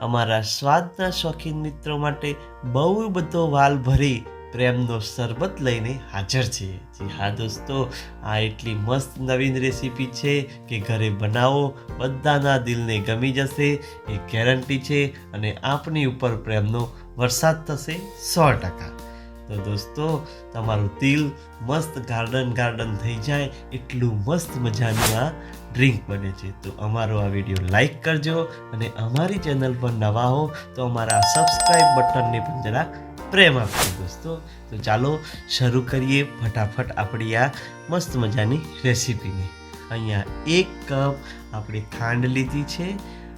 અમારા સ્વાદના શોખીન મિત્રો માટે બહુ બધો વાલ ભરી પ્રેમનો શરબત લઈને હાજર છીએ જી હા દોસ્તો, આ એટલી મસ્ત નવીન રેસીપી છે કે ઘરે બનાવો બધાના દિલને ગમી જશે, એ ગેરંટી છે અને આપની ઉપર પ્રેમનો વરસાદ થશે સો ટકા. તો દોસ્તો, તમારું તિલ મસ્ત ગાર્ડન ગાર્ડન થઈ જાય, એટલું મસ્ત મજાનું આ ડ્રિંક બને છે. તો અમારો આ વીડિયો લાઈક કરજો અને અમારી ચેનલ પર નવા હો, તો અમારા સબસ્ક્રાઈબ બટનને પણ જરા પ્રેમ આપજો દોસ્તો. તો ચાલો શરૂ કરીએ ફટાફટ આપણી આ મસ્ત મજાની રેસીપીને અહીંયા એક કપ આપણે ખાંડ લીધી છે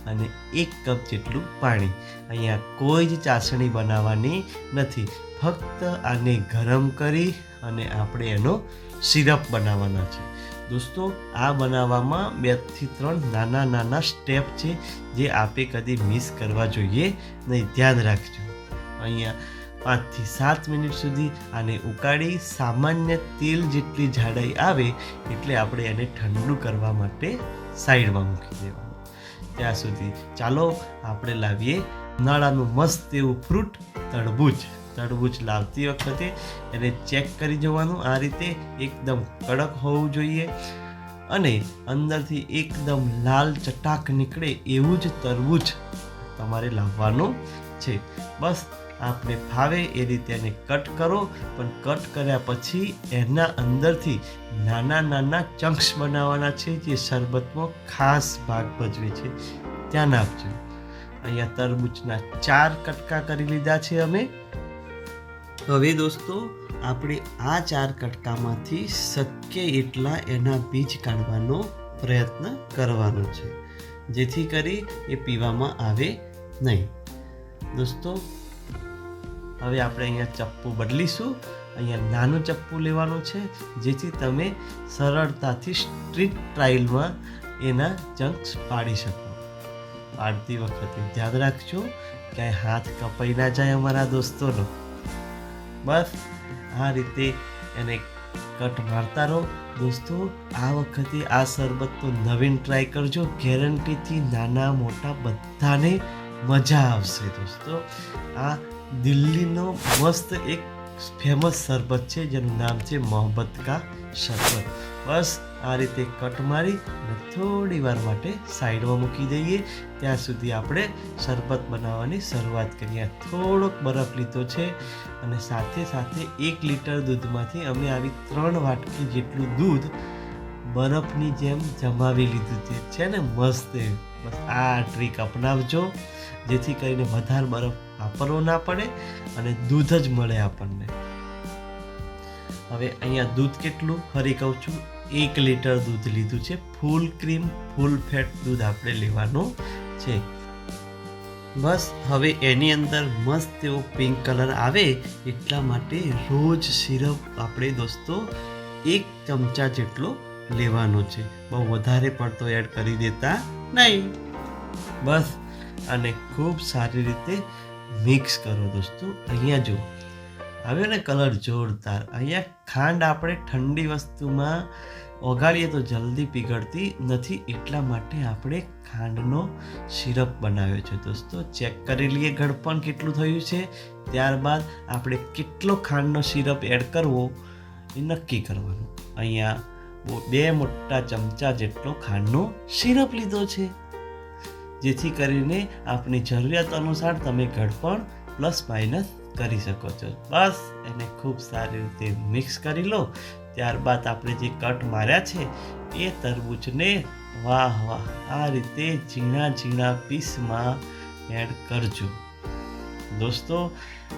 અને એક કપ જેટલું પાણી. અહીંયા કોઈ જ ચાસણી બનાવવાની નથી. ફક્ત આને ગરમ કરી અને આપણે એનો સિરપ બનાવવાના છે. દોસ્તો, આ બનાવવામાં બેથી ત્રણ નાના નાના સ્ટેપ છે જે આપે કદી મિસ કરવા જોઈએ નહીં. ધ્યાન રાખજો. અહીંયા પાંચથી સાત મિનિટ સુધી આને ઉકાળી સામાન્ય તેલ જેટલી જાડાઈ આવે એટલે આપણે એને ઠંડુ કરવા માટે સાઈડમાં મૂકી દેવાનું. ત્યાં સુધી ચાલો આપણે લાવીએ ઉનાળાનું મસ્ત એવું ફ્રૂટ તરબૂચ તરબૂચ લાવતી વખતે એને ચેક કરી જવાનું, આ રીતે એકદમ કડક હોવું જોઈએ અને અંદરથી એકદમ લાલ ચટાક નીકળે એવું જ તરબૂચ તમારે લાવવાનું છે. બસ આપણે ફાવે એ રીતે એને કટ કરો, પણ કટ કર્યા પછી એના અંદરથી નાના નાના ચંક્સ બનાવવાના છે જે શરબતમાં ખાસ ભાગ ભજવે છે. ધ્યાન આપજો. અહીંયા તરબૂચના ચાર કટકા કરી લીધા છે અમે. હવે દોસ્તો, આપણે આ ચાર કટકામાંથી શક્ય એટલા એના બીજ કાઢવાનો પ્રયત્ન કરવાનો છે. જેથી કરી એ પીવામાં આવે નહીં. દોસ્તો હવે આપણે અહીંયા ચપ્પુ બદલીશું. અહીંયા નાનું ચપ્પુ લેવાનું છે, જેથી તમે સરળતાથી સ્ટ્રીટ ટ્રાયલમાં એના ચંક્સ પાડી શકો. પાડતી વખતે ધ્યાન રાખજો, ક્યાંય હાથ કપાઈ ના જાય અમારા દોસ્તોનો. બસ, આ રીતે એને કટ મારતા રહો. દોસ્તો, આ વખતે આ શરબત તો નવીન ટ્રાય કરજો. ગેરંટીથી નાના મોટા બધાને મજા આવશે દોસ્તો. આ દિલ્હીનો મસ્ત એક ફેમસ શરબત છે, જેનું નામ છે મોહબ્બત કા શરબત. બસ આ રીતે કટ મારી અને થોડી વાર માટે સાઈડમાં મૂકી દઈએ. ત્યાં સુધી આપણે શરબત બનાવવાની શરૂઆત કરીએ. થોડોક બરફ લીધો છે અને સાથે સાથે એક લીટર દૂધમાંથી અમે આવી ત્રણ વાટકી જેટલું દૂધ બરફની જેમ જમાવી લીધું છે. છે ને મસ્ત એવું. બસ આ ટ્રીક અપનાવજો, જેથી કરીને વધારે બરફ વાપરવો ના પડે અને દૂધ જ મળે આપણને. હવે અહીંયા દૂધ કેટલું? ફરી કહું છું, એક લીટર દૂધ લીધું છે. ફૂલ ક્રીમ, ફૂલ ફેટ દૂધ આપણે લેવાનું છે. બસ હવે એની અંદર મસ્ત એવો પિંક કલર આવે એટલા માટે રોજ સિરપ. આપણે દોસ્તો, એક ચમચા જેટલો લેવાનો છે. બહુ વધારે પડતો એડ કરી દેતા નહીં. બસ અને ખૂબ સારી રીતે મિક્સ કરો દોસ્તો. અહીંયા જુઓ. આવ્યો ને કલર જોરદાર. અહીંયા ખાંડ આપણે ઠંડી વસ્તુમાં ઓગાળીએ તો જલ્દી પીગળતી નથી. એટલા માટે આપણે ખાંડનો સિરપ બનાવ્યો છે દોસ્તો. ચેક કરી લઈએ ગળપણ કેટલું થયું છે. ત્યારબાદ આપણે કેટલો ખાંડનો સિરપ એડ કરવો એ નક્કી કરવાનું. અહીંયા બે મોટા ચમચા જેટલો ખાંડનો સિરપ લીધો છે. જેથી કરીને આપની જરૂરિયાત અનુસાર તમે ગળપણ પ્લસ માઇનસ કરી શકો છો. બસ, એને ખૂબ સારી રીતે મિક્સ કરી લો. ત્યારબાદ આપણે જે કટ માર્યા છે, એ તરબૂચને વાહ વાહ આ રીતે ઝીણા ઝીણા પીસમાં એડ કરજો. દોસ્તો,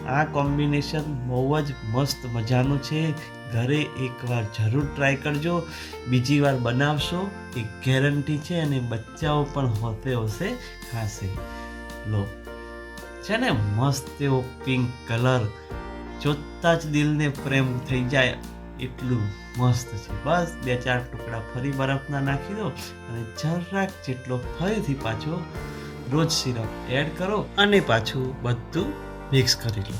આ કોમ્બિનેશન બહુ જ મસ્ત મજાનું છે. ઘરે એકવાર જરૂર ટ્રાય કરજો. બીજી વાર બનાવશો એ ગેરંટી છે અને બચ્ચાઓ પણ હોતે હોશે ખાશે. લો, છે ને મસ્ત એવો પિંક કલર જોતા જ દિલને પ્રેમ થઈ જાય એટલું મસ્ત છે. બસ, બે ચાર ટુકડા ફરી બરફના નાખી દો અને જરાક જેટલો ફરીથી પાછો રોજ સિરપ એડ કરો અને પાછું બધું મિક્સ કરી લો.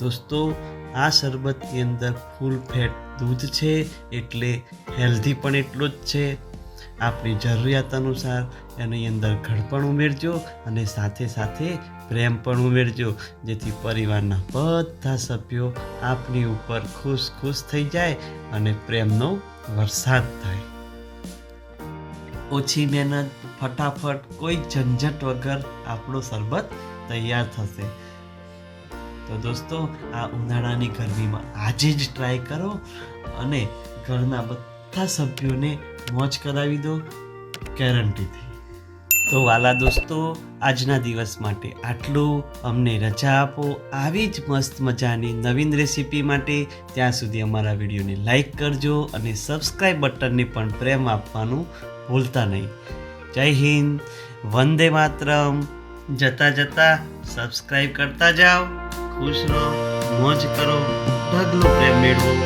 દોસ્તો, આ શરબતની અંદર ફૂલ ફેટ દૂધ છે, એટલે હેલ્ધી પણ એટલું જ છે. આપણી જરૂરિયાત અનુસાર એની અંદર ઘડપણ ઉમેરજો અને સાથે સાથે પ્રેમ પણ ઉમેરજો, જેથી પરિવારના બધા સભ્યો આપની ઉપર ખુશ ખુશ થઈ જાય અને પ્રેમનો વરસાદ થાય. ઓછી મહેનત, ફટાફટ, કોઈ ઝંઝટ વગર આપણો શરબત તૈયાર થશે. તો દોસ્તો, આ ઉનાળાની ગરમીમાં આજે જ ટ્રાય કરો અને ઘરના બધા સભ્યોને મોજ કરાવી દો ગેરંટીથી તો વાલા દોસ્તો, આજના દિવસ માટે આટલું. અમને રજા આપો, આવી જ મસ્ત મજાની નવીન રેસીપી માટે ત્યાં સુધી અમારા વિડીયોને લાઇક કરજો અને સબસ્ક્રાઈબ બટનને પણ પ્રેમ આપવાનું ભૂલતા નહીં. જય હિન્દ. વંદે માતરમ. જતા જતા સબસ્ક્રાઈબ કરતા જાઓ. ખુશ રહો. મોજ કરો. ઢગલો પ્રેમ મેળવો.